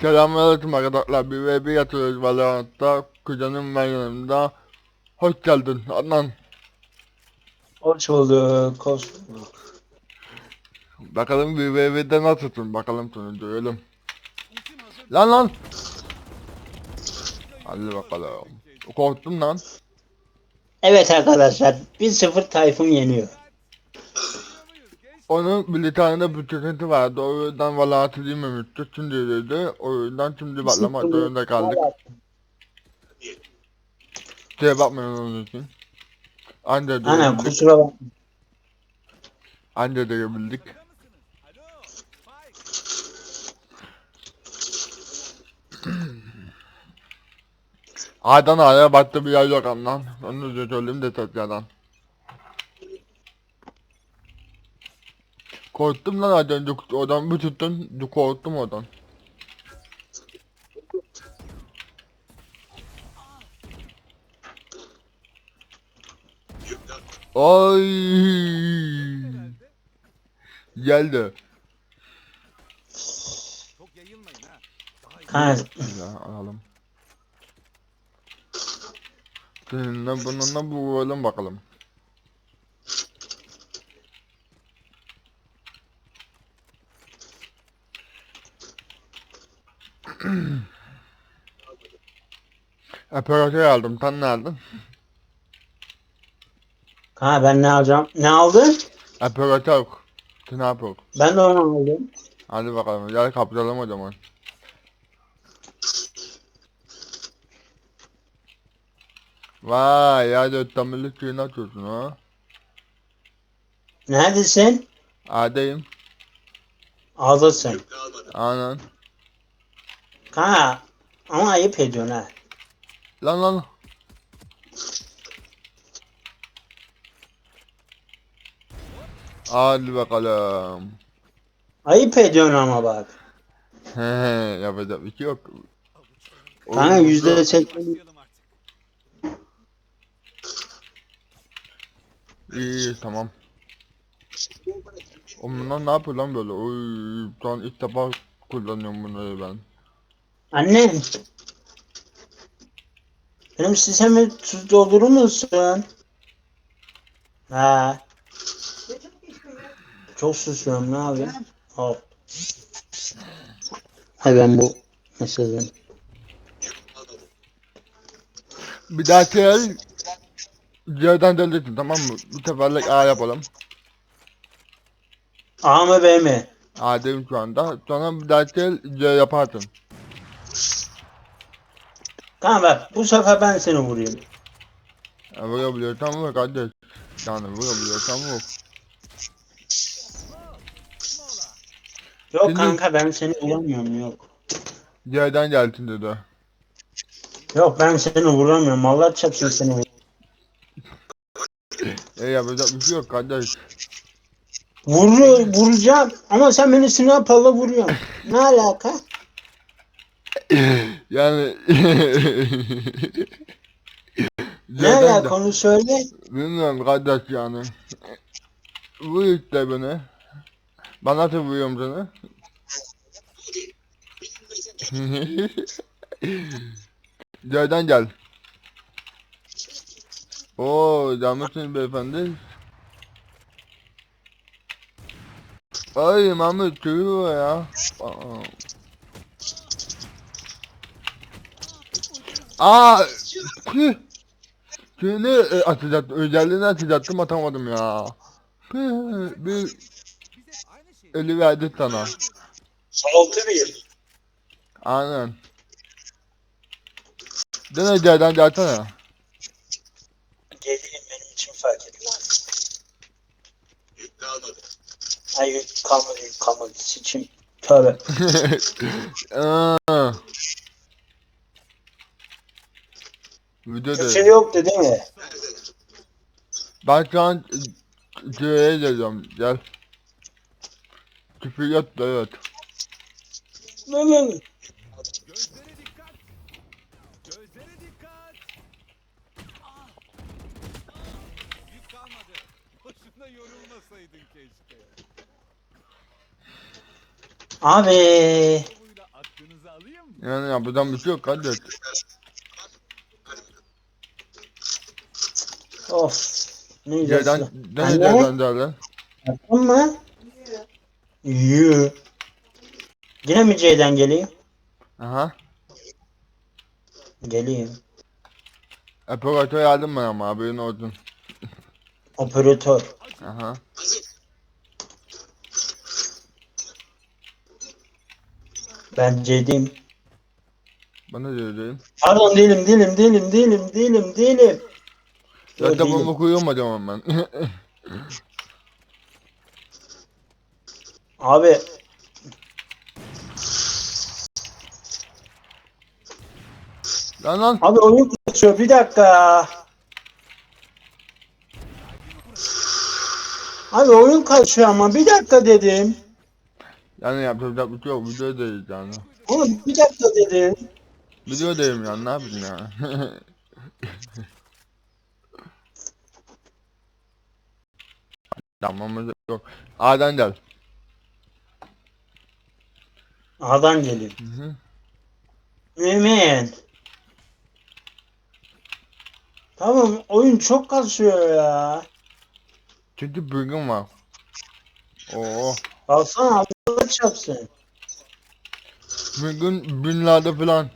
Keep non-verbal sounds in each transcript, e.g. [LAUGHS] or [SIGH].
Selamünaleyküm arkadaşlar. Bir ve bir yatıyoruz Valorant'ta. Kuzenim ben yanımda. Hoş geldin Adnan. Hoş bulduk, hoş bulduk. Bakalım bir ve birde nasılsın? Bakalım seni görelim. Lan lan. Hadi bakalım. Korktum lan. Evet arkadaşlar, 1-0 Tayfun yeniyor. Onun bir tane bir sıkıntı vardı. O yüzden Valorant'ı bilmemişti. Şimdi dedi. O yüzden şimdi başlamak zorunda kaldık. Şeye bakmayın onun için. Anca Aynen diyebildik. kusura bakma. Anca diyebildik. A'dan A'ya baktı bir yer yok anlam. Onu da söyleyeyim de tekrardan. Korktum lan önce oradan bir tuttun korktum oradan. Ay geldi. Çok yayılmayın ha. Ya alalım. Seninle bununla vuralım bakalım. [CLEARS THROAT] Operatör aldım. Sen ne aldın? ha ben ne alacağım? Ne aldın? Operatör. Sniper. Ben de onu aldım. Hadi bakalım. Gel kapatalım o zaman. Vay ya dörtlemelik suyunu atıyorsun ha. Neredesin? Adayım. Aldın Aynen. Ha, ama ayıp ediyorsun ha. Lan lan. Hadi bakalım. Ayıp ediyorsun ama bak. He he yapacak bir şey yok. Kanka yüzde burada- seksen. İyi tamam. Oğlum bunlar ne yapıyor lan böyle? Oy, an ilk defa kullanıyorum bunları ben. Anne. Benim sisemi tuz doldurur musun? Ha. Çok susuyorum ne yapayım? Hop. Hay ben bu mesajı. Bir dahaki el C'den delirtin tamam mı? Bu seferlik A yapalım. A mı B mi? A'dayım şu anda. Sonra bir dahaki el C yaparsın. Tamam bak bu sefer ben seni vurayım. Ya vurabiliyorsan vur kardeş. Yani vurabiliyorsan vur. Yok Şimdi- kanka ben seni vuramıyorum yok. C'den gelsin dedi. Yok ben seni vuramıyorum. Allah çarpsın seni vur. E yapacak bir şey yok kardeş. Vuru, vuracağım ama sen beni sniper'la vuruyorsun. Ne alaka? Yani [LAUGHS] Ne C'den alaka de onu söyle. bilmiyorum kardeş yani. Vur işte beni. Ben nasıl vuruyorum seni? [LAUGHS] C'den gel. Oo, canlısın beyefendi. Ay Mahmut çığırıyor ya. Aa. Aa, tüh. Seni atacaktım, özelliğini atacaktım atamadım ya. Tüh, Bir eli verdi sana. 6-1. Aynen. Dene C'den gelsene. Geleyim benim için fark etmez. Ay yük kalmadı yük kalmadı sıçayım. Tövbe. [LAUGHS] Aa. Video Yüksel de. yoktu değil mi? Ben şu an C'ye geliyorum. Gel. Küfür yok da evet. Lan lan. Gözlere dikkat. Gözlere dikkat. Ah! Yük kalmadı. Boşuna yorulmasaydın keşke. Abi. Aklınızı Yani yapacağım bir şey yok kardeş. Of. Ne güzel. ne Anne? C'den derler? Yaptın mı? Yü. Yine mi C'den geleyim? Aha. Geleyim. Operatör yardım bana ama haberin olsun. Operatör. Aha. Ben C'deyim. Bana da öyle Pardon değilim değilim değilim değilim değilim değilim. Zaten değilim. bunu koyamadım ben. [LAUGHS] Abi lan lan. abi oyun kaçıyor bir dakika. Abi oyun kaçıyor ama bir dakika dedim. Yani yapacak bir şey yok. Video değil yani. Oğlum bir dakika dedim. Video değil yani ne yapayım ya. [LAUGHS] Tamam yok. A'dan gel. A'dan geleyim. Hı hı. Mümin. Tamam oyun çok kasıyor ya. Çünkü bugün var. Oo. Baksana Allah çarpsın. Bugün binlerde falan.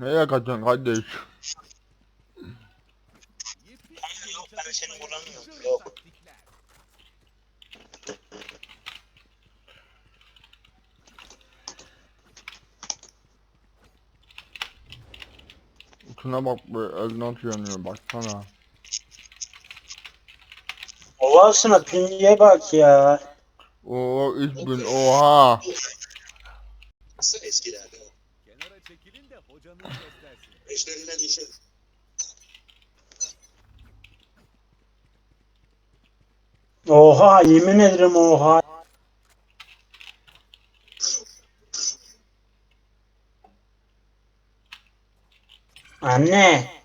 Nereye kaçıyorsun kardeş? Yepyeni Yok, ben seni vuramıyorum, çatışmayan yok. Şuna bak be elden yanıyor baksana. Ovasına pingiye bak ya. Oo 3000 oha. Nasıl eskilerde o? Hocanız göstersin. Eşlerine düşün. Oha yemin ederim oha. Anne.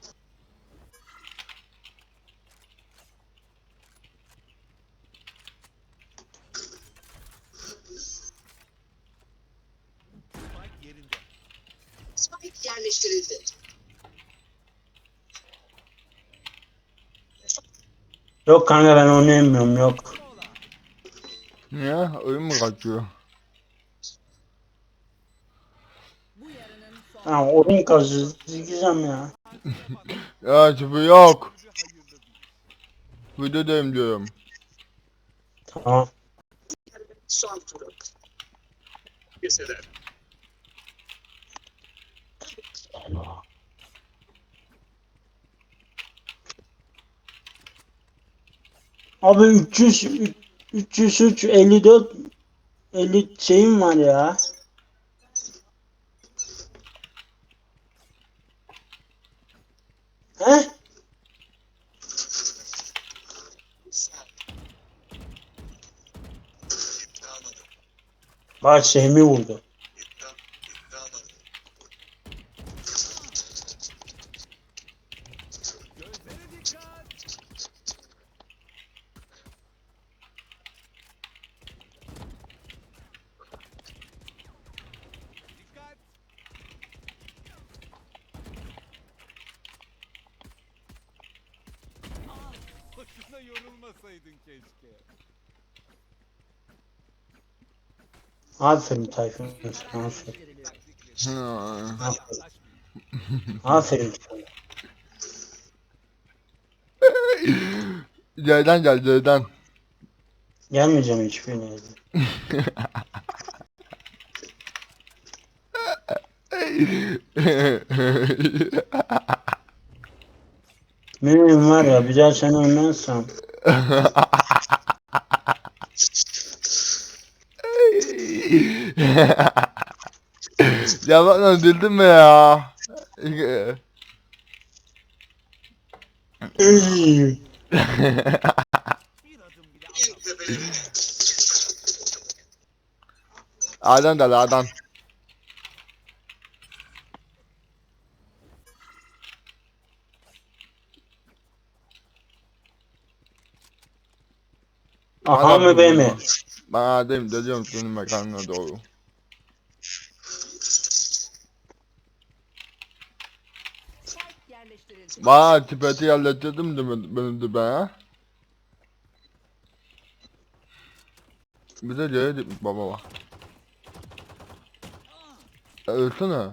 Yok kanka ben oynayamıyorum yok. Niye? Oyun mu kaçıyor? Ha oyun kazı diyeceğim ya. [LAUGHS] Ya sıfır yok. Değil. Videodayım diyorum. Tamam. Son turu. Abi 300 303 54 50 şeyim var ya. He? Bak şeyimi vurdu. Boşuna yorulmasaydın keşke. Aferin Tayfun. Aferin. Aferin. Aferin. C'den gel C'den. Gelmeyeceğim hiçbirine. [LAUGHS] Mümin var ya bir daha seni ölmezsem. [LAUGHS] ya bak lan öldürdün mü ya? Adan da adan. Aha mı be mi? Ben A'dayım dönüyorum senin mekanına doğru. Vay tipeti yerleştirdim de ben- benim de ben. Bize C'ye gitmiş baba bak. Ölsene.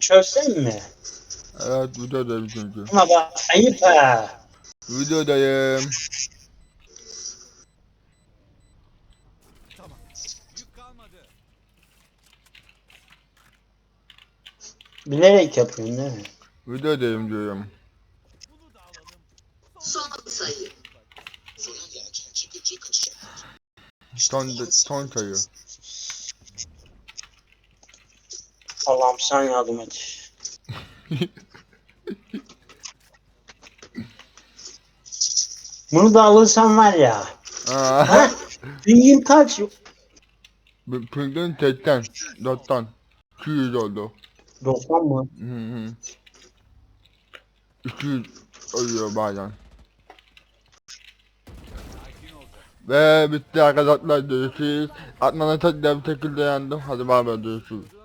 Çözsen mi? Evet videodayım çünkü. Ama bak ayıp ha. Videodayım. Tamam. Yük kalmadı. Bilerek yapıyorsun değil mi? Videodayım diyorum. Son sayı. Son, son sayı. Allah'ım sen yardım et. [LAUGHS] Bunu da alırsan var ya. Ha? Pingin kaç? pingin 80. 4'tan. 200 oldu. 90 mı? Hı hı. 200 oluyor bazen. Ve bitti arkadaşlar görüşürüz. Atman'a tekrar bir şekilde yandım. Hadi bay bay görüşürüz.